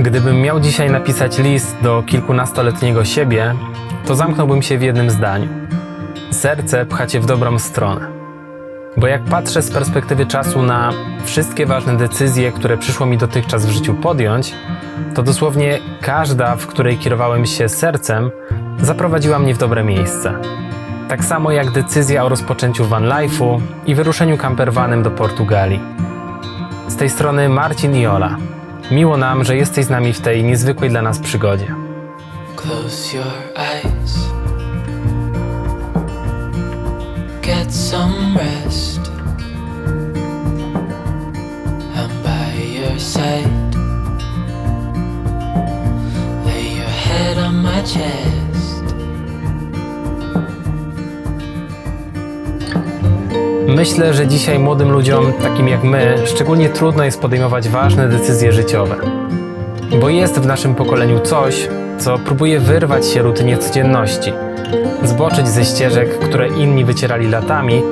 Gdybym miał dzisiaj napisać list do kilkunastoletniego siebie, to zamknąłbym się w jednym zdaniu. Serce pcha cię w dobrą stronę. Bo jak patrzę z perspektywy czasu na wszystkie ważne decyzje, które przyszło mi dotychczas w życiu podjąć, to dosłownie każda, w której kierowałem się sercem, zaprowadziła mnie w dobre miejsce. Tak samo jak decyzja o rozpoczęciu van life'u i wyruszeniu campervanem do Portugalii. Z tej strony Marcin i Ola. Miło nam, że jesteś z nami w tej niezwykłej dla nas przygodzie. Close your eyes. Get some rest. I'm by your side. Lay your head on my chest. Myślę, że dzisiaj młodym ludziom, takim jak my, szczególnie trudno jest podejmować ważne decyzje życiowe. Bo jest w naszym pokoleniu coś, co próbuje wyrwać się rutynie codzienności, zboczyć ze ścieżek, które inni wycierali latami,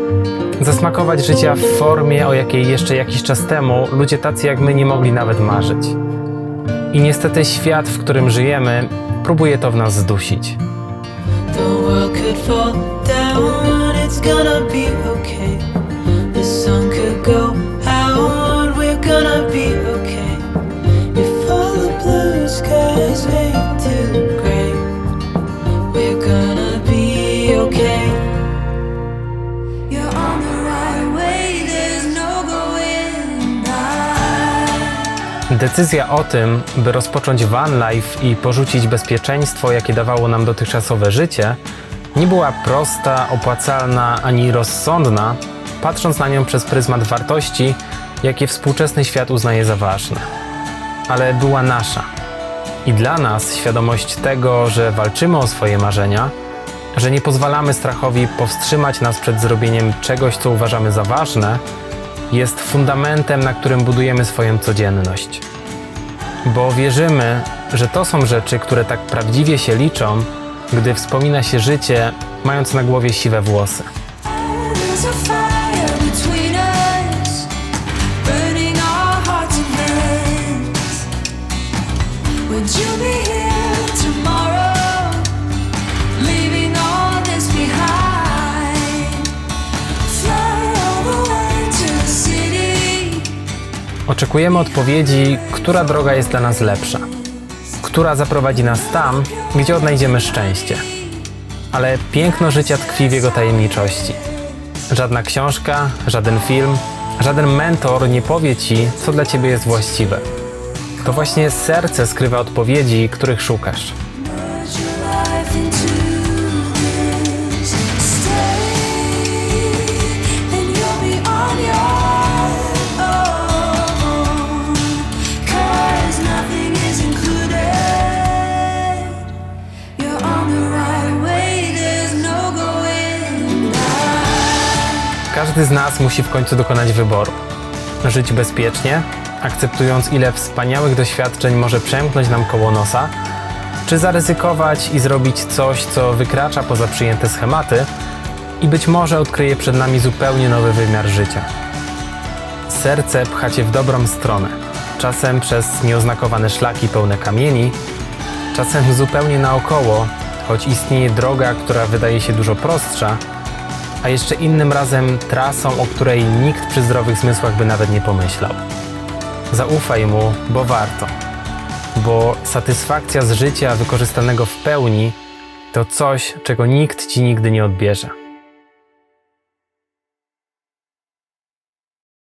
zasmakować życia w formie, o jakiej jeszcze jakiś czas temu ludzie tacy jak my nie mogli nawet marzyć. I niestety świat, w którym żyjemy, próbuje to w nas zdusić. The world could fall down, it's gonna be okay. Decyzja o tym, by rozpocząć van life i porzucić bezpieczeństwo, jakie dawało nam dotychczasowe życie, nie była prosta, opłacalna ani rozsądna, patrząc na nią przez pryzmat wartości, jakie współczesny świat uznaje za ważne. Ale była nasza. I dla nas świadomość tego, że walczymy o swoje marzenia, że nie pozwalamy strachowi powstrzymać nas przed zrobieniem czegoś, co uważamy za ważne, jest fundamentem, na którym budujemy swoją codzienność bo wierzymy, że to są rzeczy, które tak prawdziwie się liczą, gdy wspomina się życie, mając na głowie siwe włosy. Oczekujemy odpowiedzi, która droga jest dla nas lepsza, która zaprowadzi nas tam, gdzie odnajdziemy szczęście. Ale piękno życia tkwi w jego tajemniczości. Żadna książka, żaden film, żaden mentor nie powie ci, co dla ciebie jest właściwe. To właśnie serce skrywa odpowiedzi, których szukasz. Każdy z nas musi w końcu dokonać wyboru. Żyć bezpiecznie, akceptując ile wspaniałych doświadczeń może przemknąć nam koło nosa, czy zaryzykować i zrobić coś, co wykracza poza przyjęte schematy i być może odkryje przed nami zupełnie nowy wymiar życia. Serce pcha cię w dobrą stronę, czasem przez nieoznakowane szlaki pełne kamieni, czasem zupełnie naokoło, choć istnieje droga, która wydaje się dużo prostsza, a jeszcze innym razem trasą, o której nikt przy zdrowych zmysłach by nawet nie pomyślał. Zaufaj mu, bo warto. Bo satysfakcja z życia wykorzystanego w pełni to coś, czego nikt ci nigdy nie odbierze.